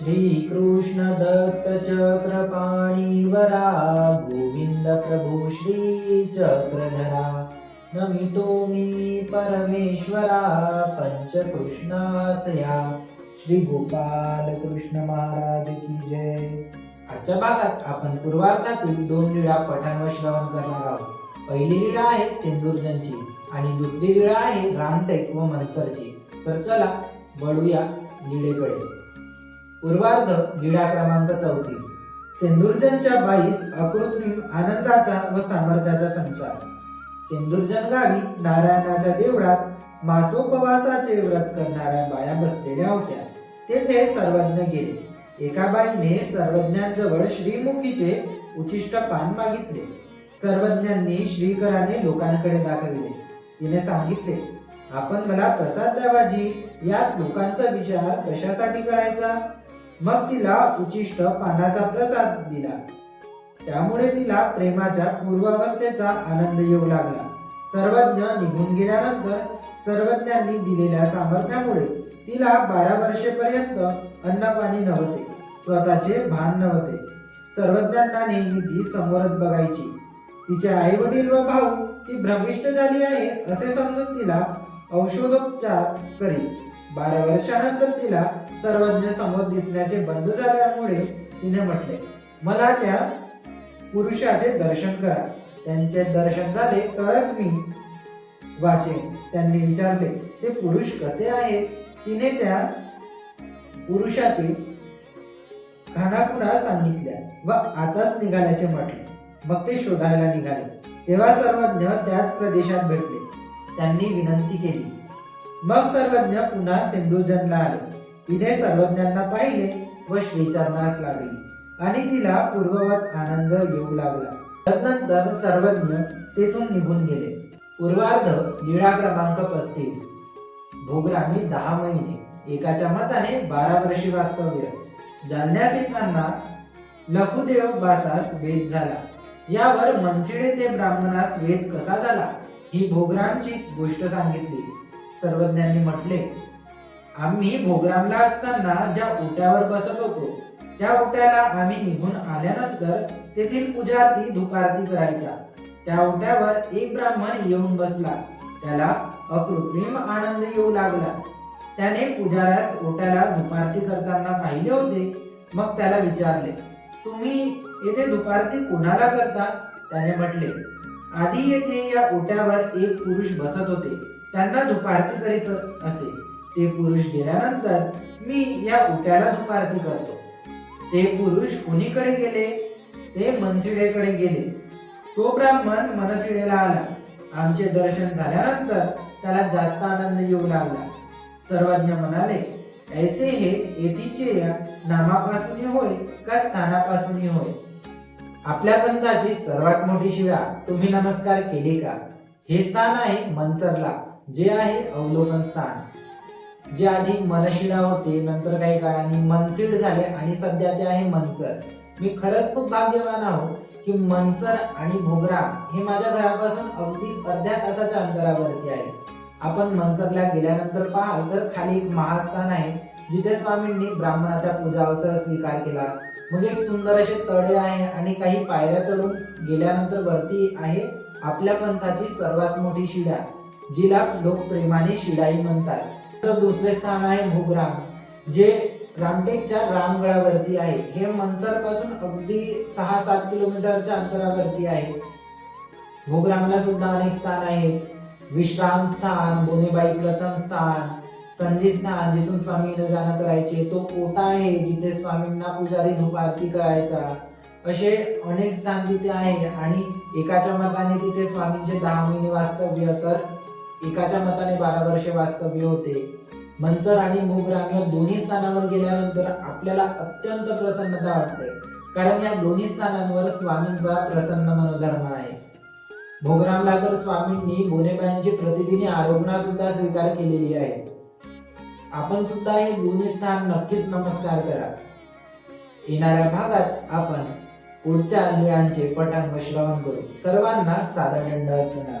श्रीकृष्ण दत्त चक्रपाणीवरा गोविंद प्रभू श्री चक्रधरा नमितो मी परमेश्वरा पंचकृष्णासया। श्री गोपाल कृष्ण महाराज की जय। आजच्या भागात आपण पूर्वार्धातील दोन लीळा पठण व श्रवण करणार आहोत. पहिली लीळा आहे सिंदूरजनची आणि दुसरी लीळा आहे रामटेक व मनसरची. तर चला वळूया लीळेकडे. पूर्वार्ध विडा क्रमांक चौतीस. सिंधुर्जनच्या बाईस अकृत्रिम आनंदाचा व सामर्थ्याचा संचार. सिंधुर्जन गावी नारायणाच्या देवळात मासोपवासाचे व्रत करणाऱ्या बाया बसलेल्या होत्या. तेथे सर्वज्ञ गेले. एका बाईने सर्वज्ञांजवळ श्रीमुखीचे उचिष्ट पान मागितले. सर्वज्ञांनी श्रीकराने लोकांकडे दाखविले. तिने सांगितले आपण मला प्रसाद द्यावाजी यात लोकांचा विचार कशासाठी करायचा? मग तिला उचिष्ट पानाचा प्रसाद दिला. त्यामुळे तिला प्रेमाच्या पूर्वावस्थेचा आनंद येऊ लागला. सर्वज्ञ निघून गेल्यानंतर सर्वज्ञांनी दिलेल्या सामर्थ्यामुळे तिला बारा वर्षेपर्यंत अन्नपाणी नव्हते स्वतःचे भान नव्हते. सर्वज्ञांना नेहमी ती समोरच बघायची. तिचे आई वडील व भाऊ ती भ्रमिष्ट झाली आहे असे समजून तिला औषधोपचार करी बारा वर्षानंतर तिला सर्वज्ञ समोर दिसण्याचे बंद झाल्यामुळे तिने म्हटले मला त्या पुरुषाचे दर्शन करा. त्यांचे दर्शन झाले तरच मी वाचेन. त्यांनी विचारले ते पुरुष कसे आहेत? तिने त्या पुरुषाचे खाणाखुणा सांगितल्या व आताच निघाल्याचे म्हटले. मग ते शोधायला निघाले. तेव्हा सर्वज्ञ त्याच प्रदेशात भेटले. त्यांनी विनंती केली मग सर्वज्ञ पुन्हा सिंधुजनला आले. तिने सर्वज्ञांना पाहिले व श्रीचरणास लागली आणि तिला पूर्ववत आनंद येऊ लागला. तदनंतर सर्वज्ञ तेथून निघून गेले. पूर्वार्ध लीळा क्रमांक पस्तीस. भोगरामी दहा महिने. एकाच्या मताने बारा वर्षी वास्तव्य. जालन्यास येताना लखुदेव बासास वेद झाला. यावर मनसिडे ते ब्राह्मणास वेद कसा झाला ही भोगरामची गोष्ट सांगितली. सर्वज्ञांनी म्हटले आम्ही भोगरामला असताना ज्या ओट्यावर बसत होतो त्या ओट्याला आम्ही निघून आल्यानंतर तेथील पुजारती धुपारती करायच्या. त्या ओट्यावर एक ब्राह्मण येऊन बसला. त्याला अकृत्रिम आनंद येऊ लागला. त्याने पुजाऱ्यास ओट्याला धुपारती करताना पाहिले होते. मग त्याला विचारले तुम्ही येथे धुपारती कोणाला करता? त्याने म्हटले आधी येथे या ओट्यावर एक पुरुष बसत होते. त्यांना धुपारती करीत असे. ते पुरुष गेल्यानंतर मी या उट्याला धुपारती करतो. ते पुरुष कुणीकडे गेले? ते मनसिडेकडे गेले. तो ब्राह्मण मनसिडेला आला. आमचे दर्शन झाल्यानंतर त्याला जास्त आनंद येऊ लागला. सर्वज्ञ म्हणाले ऐसे हे येथीचे या होय का स्थानापासूनही होय? आपल्या पंथाची सर्वात मोठी शिळा तुम्ही नमस्कार केले का? हे स्थान आहे मनसरला. जे आहे अवलोकन स्थान. जे आधी मनशिला होते नंतर काही काळाने मनसिड झाले आणि सध्या ते आहे मनसर. मी खरंच खूप भाग्यवान आहोत की मनसर आणि भोगरा हे माझ्या घरापासून अगदी अर्ध्या तासाच्या अंतरावरती आहे. आपण मनसरला गेल्यानंतर पाहाल तर खाली एक महास्थान आहे जिथे स्वामींनी ब्राह्मणाच्या पूजा अवसर स्वीकार केला. मग एक सुंदर असे तळे आहे आणि काही पायऱ्या चढून गेल्यानंतर वरती आहे आपल्या पंथाची सर्वात मोठी शिडा. जिला लोक प्रेमाने शिडाई म्हणतात. तर दुसरे स्थान आहे भोगराम जे रामटेकच्या रामगडावरती आहे. हे मनसरपासून अगदी सहा सात किलोमीटरच्या अंतरावरती आहे. भोगरामला सुद्धा अनेक स्थान आहेत. विश्राम स्थान बोनेबाई प्रथम स्थान संधी स्थान जिथून स्वामीनं जाणं करायचे. तो कोटा आहे जिथे स्वामींना पुजारी धुपारती करायचा. असे अनेक स्थान तिथे आहे. आणि एकाच्या मताने तिथे स्वामींचे दहा महिने वास्तव्य तर एकाच्या मताने बारा वर्षे वास्तव्य होते. मनसर आणि मोगराम या दोन्ही स्थानावर गेल्यानंतर आपल्याला अत्यंत प्रसन्नता वाटते. कारण या दोन्ही स्थानांवर स्वामींचा प्रसन्न मनोधर्म आहे. भोगरामला तर स्वामींनी बोनेबाईंची प्रतिदिनी आरोपणा सुद्धा स्वीकार केलेली आहे. आपण सुद्धा हे दोन्ही स्थान नक्कीच नमस्कार करा. येणाऱ्या भागात आपण पुढच्या लिळांचे पठण व श्रवण करू. सर्वांना साधारण दंड